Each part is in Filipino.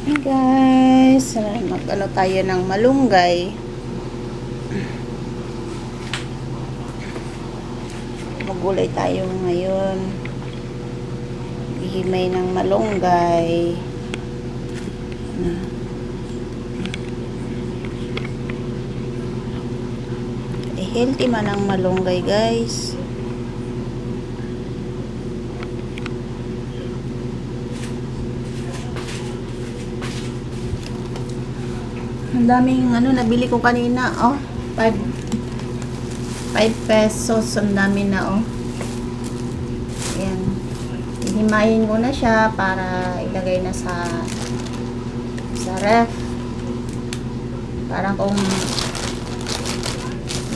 Hey guys, mag ano tayo ng malunggay. Magulay tayo ngayon. Ihimay ng malunggay. Eh, healthy man ang malunggay guys. Ang daming ano nabili ko kanina, oh. 5 5 pesos ang dami na, oh. Ayan. Hihimayin ko na siya para ilagay na sa sa ref. Para kung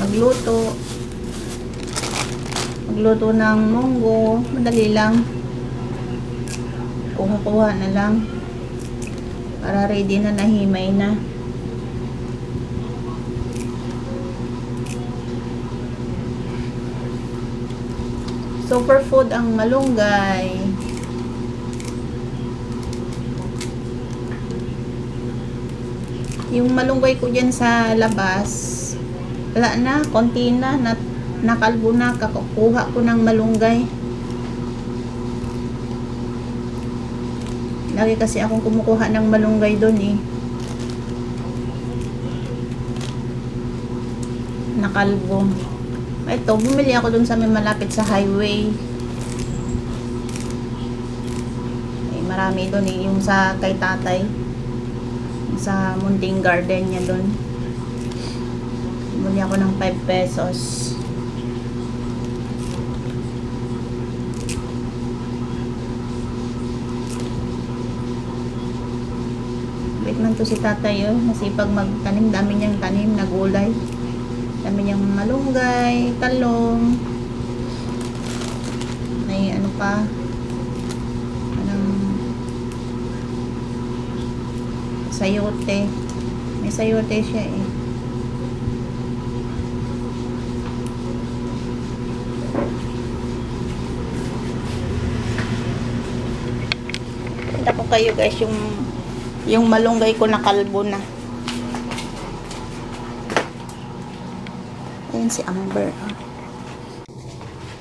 magluto magluto ng munggo, madali lang. Kuha-kuha na lang. Para ready na nahimay na. Superfood ang malunggay. Yung malunggay ko dyan sa labas, wala na, konti na, na nakalbo na, kakukuha ko ng malunggay. Lagi kasi akong kumukuha ng malunggay doon eh. Nakalbo. Ito, bumili ako dun sa may malapit sa highway. Eh, marami doon eh, yung sa kay tatay. Sa munting garden niya doon. Bumili ako ng 5 pesos. Bait man to si tatay oh. Masipag magtanim. Dami niyang tanim na gulay. Dami niyang malunggay, talong. May ano pa. Anong sayote. May sayote siya eh. Punta ko kayo guys yung yung malunggay ko na kalbo na. Ayan si Amber. oh.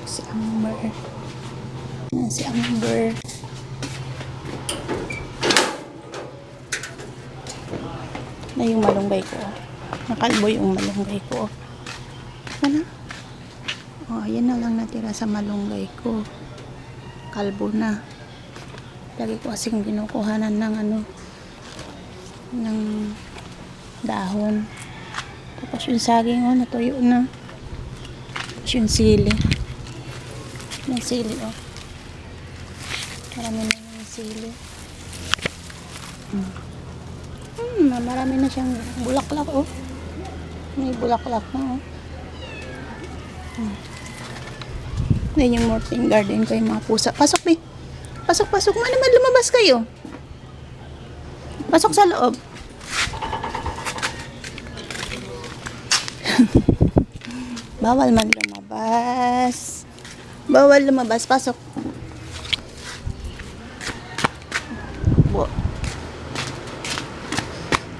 Si Amber. Ayan si Amber. Na yung malunggay ko. Nakalbo yung malunggay ko. Ano? Oh, yan na lang natira sa malunggay ko. Kalbo na. Lagi ko kasing kinukuhanan ng ano ng dahon. Tapos yung saging, oh, natuyo na. Tapos yung sili. Yung sili, oh. Marami na yung sili. Hmm. Hmm, marami na siyang bulaklak, oh. May bulaklak na, oh. Hmm. Yan yung morting garden ko, yung mga pusa. Pasok, be. Pasok, pasok. Ano naman lumabas kayo? Pasok sa loob. Bawal man lumabas. Bawal lumabas. Pasok.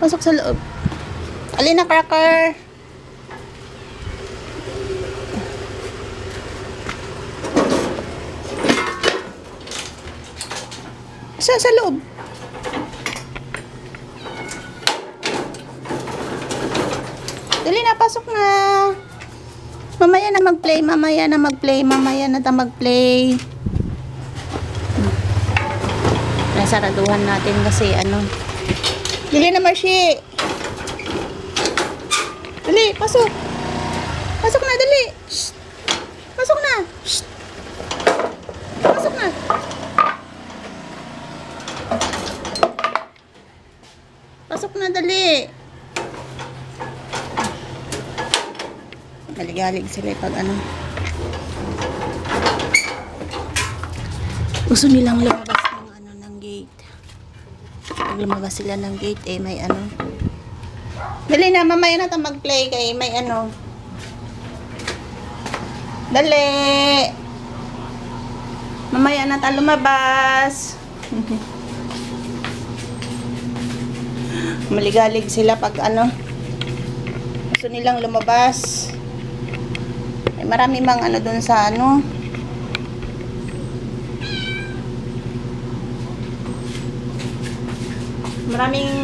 Pasok sa loob. Alina, cracker. Sa, sa loob. Na, pasok na. Mamaya na mag-play, mamaya na mag-play, mamaya na ta mag-play. Nasaraduhan natin kasi ano. Dali na, Marshi. Dali. Pasok na, dali. Shh. Pasok na. Shh. Pasok na. Pasok na, dali. Naligalig sila eh pag ano. Gusto nilang lumabas ng ano ng gate. Pag lumabas sila ng gate eh may ano. Dali na, mamaya na tayo mag-play kay may ano. Dali! Mamaya na tayo lumabas. Maligalig sila pag ano. Gusto nilang lumabas. Marami mang ano dun sa ano. Maraming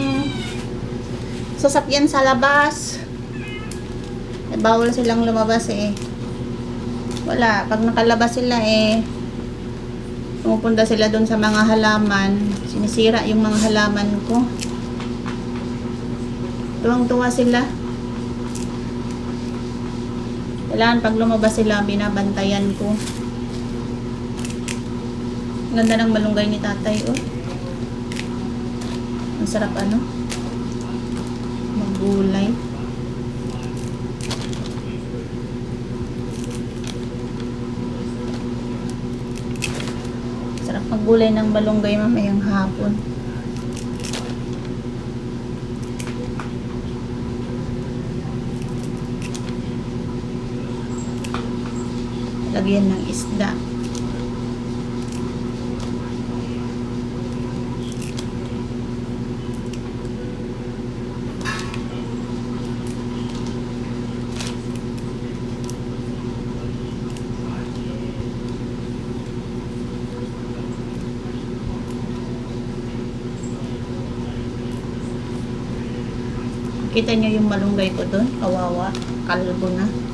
sasakyan sa labas. Eh, bawal silang lumabas eh. Wala. Pag nakalabas sila eh, pumupunta sila doon sa mga halaman. Sinisira yung mga halaman ko. Tuwang-tuwa sila. Kailangan pag lumabas sila, binabantayan ko. Ganda ng malunggay ni tatay, oh. Ang sarap ano? Maggulay. Sarap maggulay ng malunggay mamayang hapon. Lagyan ng isda. Kita niyo yung malunggay ko doon? Kawawa. Kalbo na.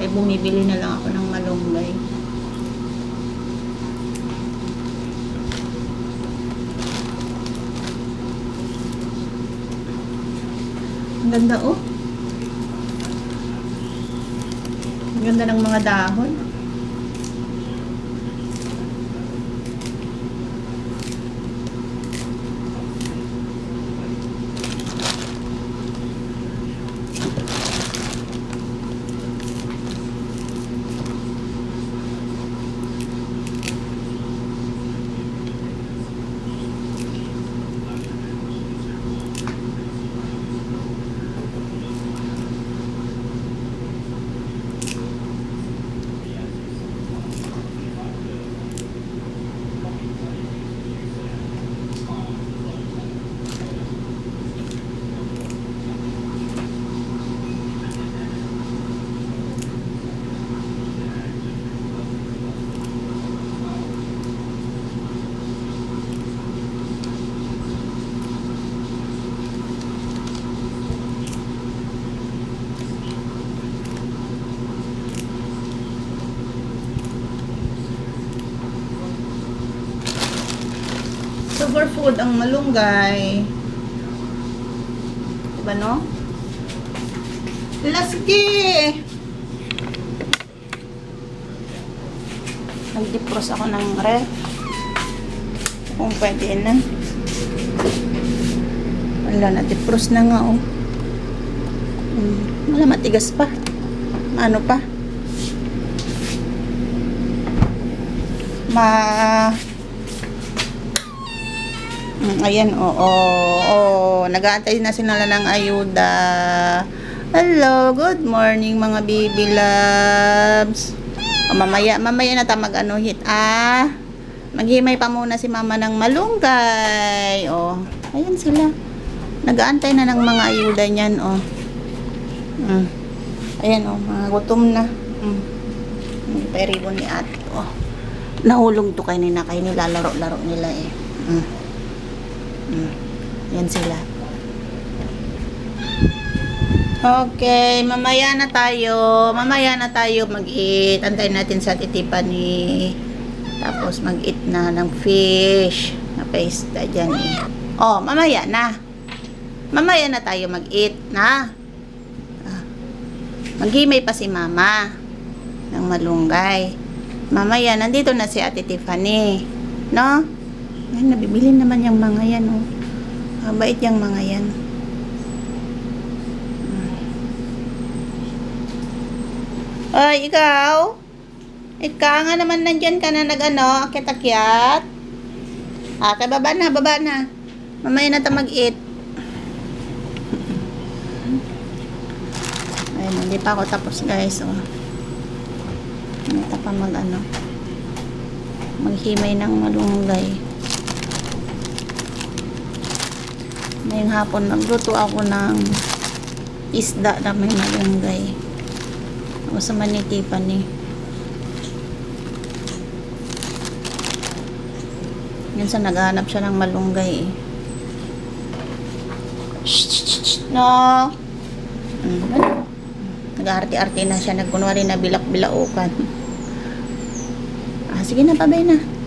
Kaya bumibili na lang ako ng malunggay. Ang ganda oh. Ang ganda ng mga dahon. Superfood ang malunggay. Diba no? Lasgi! Nag-defrost ako ng ref. Kung pwede na. Wala na, defrost na nga oh. Hmm, wala matigas pa. Ano pa? Ma ayan, oo. Oh, oh, Nag-aantay na sila ng ayuda. Hello, good morning mga baby loves. O, mamaya, mamaya na tayo mag-ano hit. Ah, maghimay pa muna si mama ng malunggay. O, ayan sila. Nag-aantay na ng mga ayuda niyan, o. Mm. Ayan, o, mga gutom na. Mm. May peribon ni ate, o. Nahulog to kayo nila, kayo nilalaro-laro nila eh. Mm. Mm. Yan sila. Okay, mamaya na tayo. Mamaya na tayo mag-eat. Antayin natin sa titipan ni tapos mag-eat na ng fish. Na paste dyan eh. Oh, mamaya na. Mamaya na tayo mag-eat na. Ah. Maghimay pa si mama ng malunggay. Mamaya, nandito na si Ate Tiffany. No? Ay, nabibili naman yung mga yan, oh. Mabait yung mga yan. Ay, ikaw? Ikaw nga naman nandyan ka na nag-ano, akit-akyat. Ah, kay baba na, baba na. Mamaya na ta mag-eat. Ayun, hindi pa ako tapos guys, oh. Hindi pa mag-ano. Maghimay ng malunggay. Ngayong hapon, nagluto ako ng isda na may malunggay. Ako sa manitipan ni. Minsan naghahanap siya ng malunggay eh. No! Mm, ano? Nag-arte-arte na siya. Nagkunwari na bilak-bilaukan. Ah, sige na, pabay na.